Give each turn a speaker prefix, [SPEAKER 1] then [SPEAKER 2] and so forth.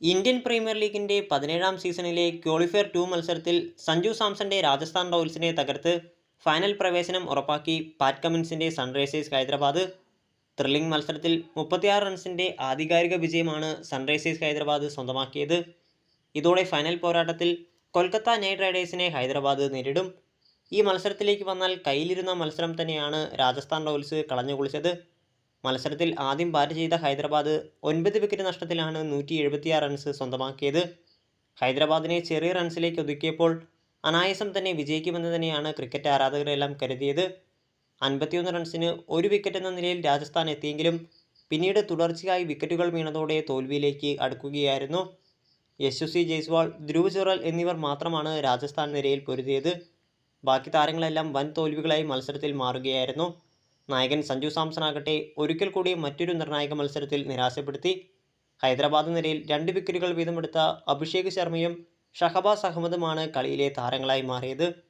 [SPEAKER 1] Indian premier ലീഗിന്റെ പതിനേഴാം സീസണിലെ ക്വാളിഫയർ ടു മത്സരത്തിൽ സഞ്ജു സാംസന്റെ രാജസ്ഥാൻ റോയൽസിനെ തകർത്ത് ഫൈനൽ പ്രവേശനം ഉറപ്പാക്കി പാറ്റ് കമിൻസിന്റെ സൺറൈസേഴ്സ് ഹൈദരാബാദ്. ത്രില്ലിംഗ് മത്സരത്തിൽ മുപ്പത്തിയാറ് റൺസിന്റെ ആധികാരിക വിജയമാണ് സൺറൈസേഴ്സ് ഹൈദരാബാദ് സ്വന്തമാക്കിയത്. ഇതോടെ ഫൈനൽ പോരാട്ടത്തിൽ കൊൽക്കത്ത നൈറ്റ് റൈഡേഴ്സിനെ ഹൈദരാബാദ് നേരിടും. ഈ മത്സരത്തിലേക്ക് വന്നാൽ കയ്യിലിരുന്ന മത്സരം തന്നെയാണ് രാജസ്ഥാൻ റോയൽസ് കളഞ്ഞുകുളിച്ചത്. മത്സരത്തിൽ ആദ്യം ബാറ്റ് ചെയ്ത ഹൈദരാബാദ് ഒൻപത് വിക്കറ്റ് നഷ്ടത്തിലാണ് നൂറ്റി എഴുപത്തിയാറ് റൺസ് സ്വന്തമാക്കിയത്. ഹൈദരാബാദിനെ ചെറിയ റൺസിലേക്ക് ഒതുക്കിയപ്പോൾ അനായാസം തന്നെ വിജയിക്കുമെന്ന് തന്നെയാണ് ക്രിക്കറ്റ് ആരാധകരെല്ലാം കരുതിയത്. അൻപത്തിയൊന്ന് റൺസിന് ഒരു വിക്കറ്റ് എന്ന നിലയിൽ രാജസ്ഥാൻ എത്തിയെങ്കിലും പിന്നീട് തുടർച്ചയായി വിക്കറ്റുകൾ വീണതോടെ തോൽവിയിലേക്ക് അടുക്കുകയായിരുന്നു. യശസ്വി ജയ്സ്വാൾ ധ്രുവ് ചുറൽ എന്നിവർ മാത്രമാണ് രാജസ്ഥാൻ നിരയിൽ പൊരുതിയത്. ബാക്കി താരങ്ങളെല്ലാം വൻ തോൽവികളായി മത്സരത്തിൽ മാറുകയായിരുന്നു. നായകൻ സഞ്ജു സാംസൺ ആകട്ടെ ഒരിക്കൽ കൂടി മറ്റൊരു നിർണായക മത്സരത്തിൽ നിരാശപ്പെടുത്തി. ഹൈദരാബാദ് നിരയിൽ രണ്ട് വിക്കറ്റുകൾ വീതമെടുത്ത അഭിഷേക് ശർമ്മയും ഷഹബാസ് അഹമ്മദുമാണ് കളിയിലെ താരങ്ങളായി മാറിയത്.